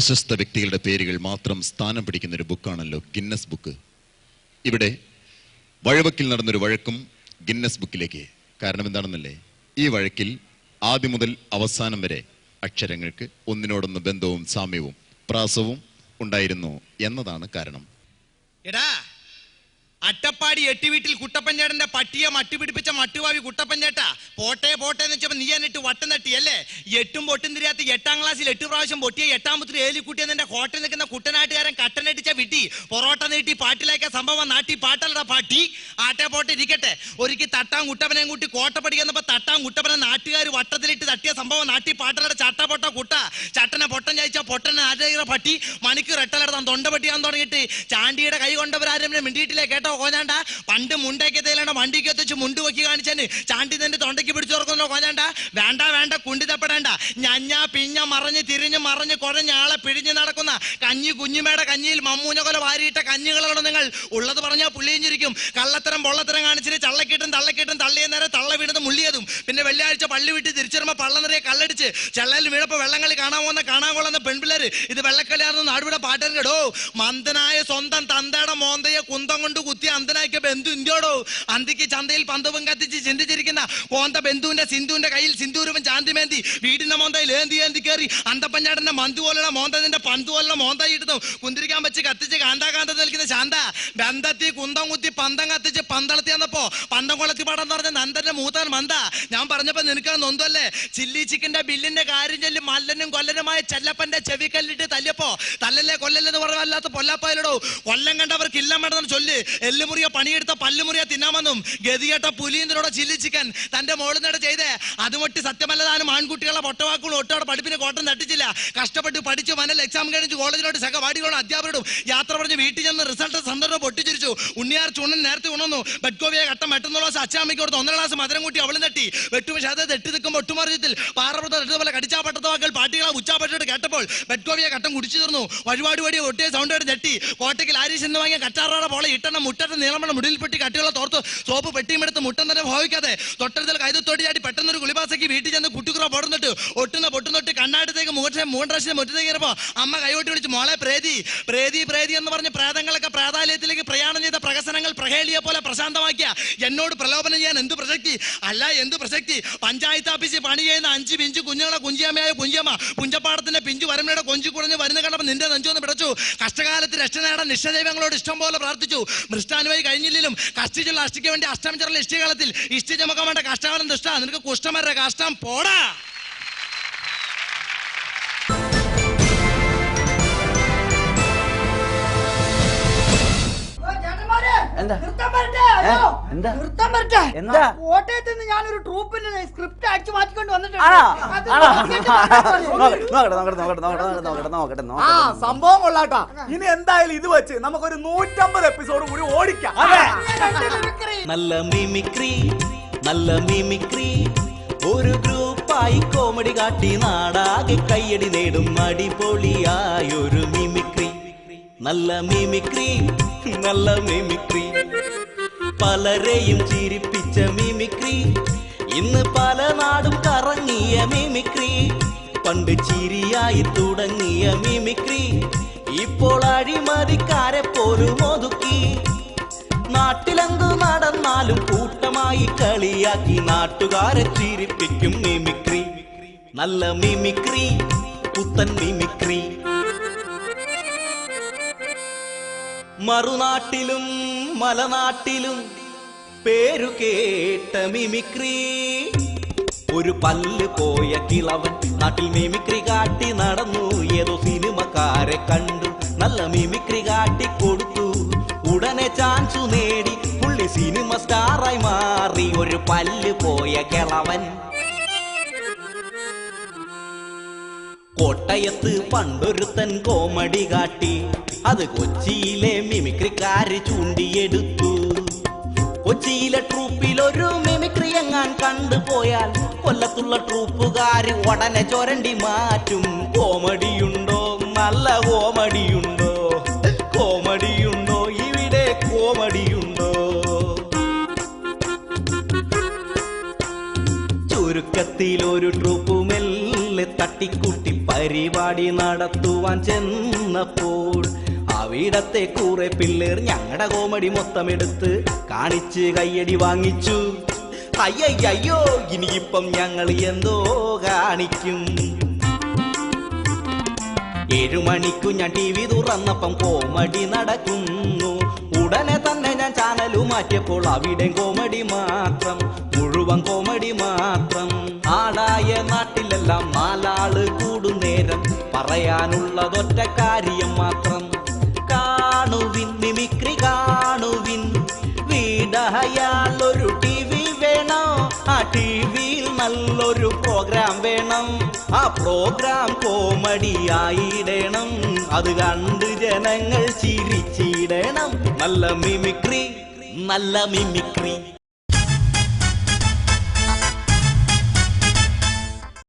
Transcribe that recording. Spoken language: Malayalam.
പ്രശസ്ത വ്യക്തികളുടെ പേരുകൾ മാത്രം സ്ഥാനം പിടിക്കുന്ന ഒരു ബുക്കാണല്ലോ ഗിന്നസ് ബുക്ക്. ഇവിടെ വഴവക്കിൽ നടന്നൊരു വഴക്കും ഗിന്നസ് ബുക്കിലേക്ക്. കാരണം എന്താണെന്നല്ലേ? ഈ വഴക്കിൽ ആദ്യം മുതൽ അവസാനം വരെ അക്ഷരങ്ങൾക്ക് ഒന്നിനോടൊന്ന് ബന്ധവും സാമ്യവും പ്രാസവും ഉണ്ടായിരുന്നു എന്നതാണ് കാരണം. എടാ അട്ടപ്പാടി എട്ടി വീട്ടിൽ കുട്ടപ്പഞ്ചേട്ടന്റെ പട്ടിയെ മട്ടി പിടിപ്പിച്ച മട്ടുവാവി കുട്ടപ്പഞ്ചേട്ടാ പോട്ടെ പോട്ടെ എന്ന് വെച്ചപ്പോ നീ എന്നിട്ട് വട്ടം തട്ടി അല്ലേ? എട്ടും പൊട്ടും തിരിയാത്ത എട്ടാം ക്ലാസ്സിൽ എട്ട് പ്രാവശ്യം പൊട്ടിയ എട്ടാമത്തിൽ ഏലിക്കുട്ടി എന്നെ കോട്ടയിൽ നിൽക്കുന്ന കുട്ടനാട്ടുകാരൻ കട്ടനടിച്ച വിട്ടി. പൊറോട്ട നീട്ടി പാട്ടിലേക്ക സംഭവം നാട്ടി പാട്ടല്ലട പാട്ടി. ആട്ടെ പോട്ടെ ഇരിക്കട്ടെ. ഒരിക്കൽ തട്ടാം കുട്ടപ്പനെയും കൂട്ടി കോട്ട പഠിക്കുന്നപ്പോ തട്ടാം കുട്ടപ്പനെ നാട്ടുകാർ വട്ടത്തിലിട്ട് തട്ടിയ സംഭവം നാട്ടി പാട്ടലട ചട്ട പൊട്ട കുട്ട. ചട്ടനെ പൊട്ടൻ ചായച്ച പൊട്ടനെ ആരുടെ പട്ടി. മണിക്ക് എട്ടലെടുത്താൻ തൊണ്ട പട്ടിയാൻ തുടങ്ങിയിട്ട് ചാണ്ടിയുടെ കൈ കൊണ്ടവരാരും മിണ്ടിയിട്ടില്ലേ കേട്ടോ? കോഞ്ഞാണ്ട? പണ്ട് മുണ്ടേക്കത്തേലാണ്ട വണ്ടിക്ക് എത്തിച്ച് മുണ്ട് വെക്കി കാണിച്ചേന്. ചാണ്ടി തന്റെ തൊണ്ടയ്ക്ക് പിടിച്ചു തുറക്കുന്നോ കൊല്ലാണ്ട വേണ്ട വേണ്ട കുണ്ടിതപ്പെടേണ്ട ഞഞ്ഞ പിഞ്ഞ മറഞ്ഞ് തിരിഞ്ഞ് മറഞ്ഞ് കുഴഞ്ഞ ആളെ പിഴിഞ്ഞ് നടക്കുന്ന കഞ്ഞി കുഞ്ഞുമേടെ കഞ്ഞിയിൽ മമ്മൂഞ്ഞ കൊല വാരിയിട്ട കഞ്ഞികളോട് നിങ്ങൾ? ഉള്ളത് പറഞ്ഞാൽ പുള്ളിയും ചിരിക്കും കള്ളത്തരം പൊള്ളത്തരം കാണിച്ചിട്ട് ചള്ളക്കിട്ടും തള്ളക്കിട്ടും തള്ളിയ നേരം തള്ള വീണത് മുള്ളിയതും. പിന്നെ വെള്ളിയാഴ്ച പള്ളി വിട്ട് തിരിച്ചിരുമ്പോൾ പള്ള നിറയെ കല്ലടിച്ച് ചെള്ളയിൽ വീണപ്പോ വെള്ളങ്ങളി കാണാൻ പോകുന്ന കാണാൻ കൊള്ളുന്ന പെൺപിള്ളേര് ഇത് വെള്ളക്കല്ലാർന്ന് നാടുവിടെ പാട്ടൻ കേടോ മന്ദനായ സ്വന്തം തന്തയുടെ മോന്തയെ കുന്തം കൊണ്ട് കുത്തി അന്തനാക്കിയ എന്ത് ഇന്ത്യയോടോ? അന്തിക്ക് ചന്തയിൽ പന്തവും കത്തിച്ച് ചിന്തിച്ചിരിക്കുന്ന കോന്ത ബന്ധുവിന്റെ സിന്ധുവിന്റെ കയ്യിൽ സിന്ദൂരവും ചാന്തിമേന്തി. വീടിന്റെ മോന്തയിൽ ഏന്തി ഏന്തി കയറി അന്തപ്പഞ്ഞാടന്റെ മന്തു പോലുള്ള മോന്തതിന്റെ പന്ത് പോലുള്ള മോന്തായി ഇടുന്നു. കുന്തിരിക്കാൻ വെച്ച് കത്തിച്ച് കാന്താകാന്ത നിൽക്കുന്ന ശാന്ത. ബന്ധത്തി കുന്തം കുത്തി പന്തം കത്തിച്ച് പന്തളത്തി വന്നപ്പോ പന്തം കൊളത്തി പാടം എന്ന് പറഞ്ഞ നന്ദന്റെ മൂത്തൻ മന്ത. ഞാൻ പറഞ്ഞപ്പോ നിനക്ക് നൊന്തല്ലേ ചില്ലി ചിക്കന്റെ ബില്ലിന്റെ കാര്യം ചൊല്ലി മല്ലനും കൊല്ലനുമായ ചെല്ലപ്പന്റെ ചെവിക്കല്ലിട്ട് തല്ലിയപ്പോ തല്ലല്ലേ കൊല്ലല്ലെന്ന് പറഞ്ഞല്ലാത്ത പൊല്ലാപ്പായലടോ. കൊല്ലം കണ്ടവർക്ക് ഇല്ല വേണ്ടെന്ന് ചൊല്ലി. എല്ലുമുറിയ പണിയെടുത്ത പല്ലുമുറിയ തിന്നാമെന്നും ഗതിയേട്ട പുലിയന്തിനോട് ചില്ലി ചിക്കൻ. തന്റെ മോളിനോട് ചെയ്തേ. അതുമൊട്ടി സത്യമല്ലതാനും ആൺകുട്ടികളെ പൊട്ടവാക്കുകളും ഒട്ടോടെ പഠിപ്പിന് കോട്ടം തട്ടിച്ചില്ല. കഷ്ടപ്പെട്ട് പഠിച്ചു മനൽ എക്സാം കഴിഞ്ഞു കോളേജിലോട്ട് സഹപാഠികളോട് അധ്യാപകരോടും യാത്ര പറഞ്ഞ് വീട്ടിൽ ചെന്ന് റിസൾട്ട് സന്ദർഭം പൊട്ടിച്ചിരിച്ചു. ഉണ്ണിയാർ ചുണൻ നേരത്തെ ഉണർന്നു. ബെഡ്കോവിയെ ഘട്ടം വെട്ടുന്നുള്ള അച്ഛാമ്മയ്ക്ക് കൊടുത്ത് ഒന്നര ക്ലാസ് മധുരം കൂട്ടി അവളും തട്ടി. വെട്ടുപക്ഷെ അത് തെട്ടി നിൽക്കുമ്പോൾ ഒട്ടുമറിയത്തിൽ പാറപ്പുറത്ത് തട്ടതുപോലെ കടിച്ചാ പട്ടത്തവാക്കൾ പാട്ടികളെ ഉച്ചാപ്പെട്ടിട്ട് കേട്ടപ്പോൾ ബെഡ്കോവിയെ ഘട്ടം കുടിച്ചു തീർന്നു. വഴിപാട് വഴി ഒട്ടിയ സൗണ്ട് ആയിട്ട് ഞെട്ടി. കോട്ടയ്ക്ക് ആരീസ് എന്ന് വാങ്ങിയ കറ്റാറോടെ പോലെ ഇട്ടെണ്ണം മുട്ടത്തെ നീളമണ്ണ മുടിയിൽ പെട്ടി കട്ടികളെ തോർത്ത് സോപ്പ് പെട്ടിയും എടുത്ത് മുട്ടം തന്നെ ഭാവിക്കാതെ തൊട്ടടുത്തിൽ കൈതത്തോടി ചാടി പെട്ടെന്ന് ഒരു കുളിബാസയ്ക്ക് വീട്ടിൽ ചെന്ന് കുട്ടിക്കുറ പൊടുന്നിട്ട് ഒട്ടുന്ന പൊട്ടുന്നൊട്ട് കണ്ണാടത്തേക്ക് മുഖത്തെ പ്രാവശ്യം മുറ്റത്തേക്ക് കയറിയപ്പോ അമ്മ കൈകൊട്ടി വിളിച്ച് മോളെ പ്രേതി പ്രേതി പ്രേതി എന്ന് പറഞ്ഞ് പ്രേതങ്ങളൊക്കെ പ്രഹേളിയെ പോലെ പ്രശാന്തമാക്കിയ. എന്നോട് പ്രലോഭനം ചെയ്യാൻ എന്ത് പ്രസക്തി? അല്ല എന്ത് പ്രസക്തി? പഞ്ചായത്ത് ഓഫീസിൽ പണി ചെയ്യുന്ന അഞ്ച് പിഞ്ച് കുഞ്ഞുങ്ങളെ കുഞ്ചിയമ്മയായ കുഞ്ചിയമ്മ പുഞ്ചപ്പാടത്തിന്റെ പിഞ്ചു വരമയുടെ കൊഞ്ചു കുറഞ്ഞ് വരുന്ന കണ്ടപ്പോൾ നിന്റെ നെഞ്ചൊന്ന് പിടച്ചു. കഷ്ടകാലത്ത് രക്ഷ നേടാൻ നിഷ്ഠദൈവങ്ങളോട് ഇഷ്ടം പോലെ പ്രാർത്ഥിച്ചു. മൃഷ്ടാനുമായി കഴിഞ്ഞില്ലെങ്കിലും കഷ്ടിച്ചുള്ള അഷ്ടിക്ക് വേണ്ടി അഷ്ടം ചെറിയ ഇഷ്ടികാലത്തിൽ ഇഷ്ടി ചുമക്കാൻ വേണ്ട കഷ്ടകാലം ദുഷ്ട. നിനക്ക് കുഷ്ടമരുടെ കഷ്ടം. പോടാ. എന്താ? എന്താ? വരട്ടെ. എന്താ? കോട്ടയത്ത് നിന്ന് ഞാനൊരു ട്രൂപ്പിന്റെ സ്ക്രിപ്റ്റ് അടിച്ചു മാറ്റിക്കൊണ്ട് വന്നിട്ടുണ്ട്. സംഭവം കൊള്ളാട്ടാ. ഇനി എന്തായാലും ഇത് വെച്ച് നമുക്കൊരു നൂറ്റമ്പത് എപ്പിസോഡ് കൂടി ഓടിക്കാം. നല്ല മിമിക്രി നല്ല മിമിക്രി ഒരു ഗ്രൂപ്പായി കോമഡി കാട്ടി നാടാകെ കയ്യടി നേടും അടിപൊളിയായൊരു മിമിക്രി നല്ല മിമിക്രി നല്ല മിമിക്രി പലരെയും ചിരിപ്പിച്ച മിമിക്രി ഇന്ന് പല നാടും കറങ്ങിയ മിമിക്രി പണ്ട് ചിരിയായി തുടങ്ങിയ മിമിക്രി ഇപ്പോൾ അഴിമതിക്കാരെ പോലും ഒതുക്കി. നാട്ടിലെന്തു നടന്നാലും കൂട്ടമായി കളിയാക്കി നാട്ടുകാരെ ചിരിപ്പിക്കും മിമിക്രി നല്ല മിമിക്രി പുത്തൻ മിമിക്രി മറുനാട്ടിലും മലനാട്ടിലും പേരു കേട്ട മിമിക്രി. ഒരു പല്ല് പോയ കിളവൻ നാട്ടിൽ മിമിക്രി കാട്ടി നടന്നു. ഏതോ സിനിമക്കാരെ കണ്ടു നല്ല മിമിക്രി കാട്ടി കൊടുത്തു. ഉടനെ ചാൻസു നേടി പുള്ളി സിനിമ സ്റ്റാറായി മാറി. ഒരു പല്ല് പോയ കിളവൻ കോട്ടയത്ത് പണ്ടൊരുത്തൻ കോമഡി കാട്ടി. അത് കൊച്ചിയിലെ മിമിക്രിക്കാര് ചൂണ്ടിയെടുത്തു. കൊച്ചിയിലെ ട്രൂപ്പിൽ ഒരു മിമിക്രി എങ്ങാൻ കണ്ടുപോയാൽ കൊല്ലത്തുള്ള ട്രൂപ്പുകാര് ഉടനെ ചൊരണ്ടി മാറ്റും. കോമഡിയുണ്ടോ? നല്ല കോമഡിയുണ്ടോ? കോമഡിയുണ്ടോ? ഇവിടെ കോമഡിയുണ്ടോ? ചുരുക്കത്തിൽ ഒരു ട്രൂപ്പ് മെല്ലെ തട്ടിക്കൂട്ടി പരിപാടി നടത്തുവാൻ ചെന്നപ്പോൾ അവിടത്തെ കൂറെ പിള്ളേർ ഞങ്ങളുടെ കോമഡി മൊത്തം എടുത്ത് കാണിച്ച് കയ്യടി വാങ്ങിച്ചു. അയ്യയ്യോ ഇനിയിപ്പം ഞങ്ങൾ എന്തോ കാണിക്കും. ഏഴു മണിക്കു ഞാൻ ടി വി തുറന്നപ്പം കോമഡി നടക്കുന്നു. ഉടനെ തന്നെ ഞാൻ ചാനലു മാറ്റിയപ്പോൾ അവിടെ കോമഡി മാത്രം മുഴുവൻ കോമഡി മാത്രം. ആടായ നാട്ടിലെല്ലാം നാലാൾ കൂടുന്നേരം പറയാനുള്ളതൊറ്റ കാര്യം മാത്രം. കാണുവിൻ മിമിക്രി കാണുവിൻ. വീടയാൽ ഒരു ടി വി വേണം. ആ ടി വിയിൽ നല്ലൊരു പ്രോഗ്രാം വേണം. ആ പ്രോഗ്രാം കോമഡിയായിടണം അത് കണ്ട് ജനങ്ങൾ ചിരിച്ചിടണം. നല്ല മിമിക്രി നല്ല മിമിക്രി.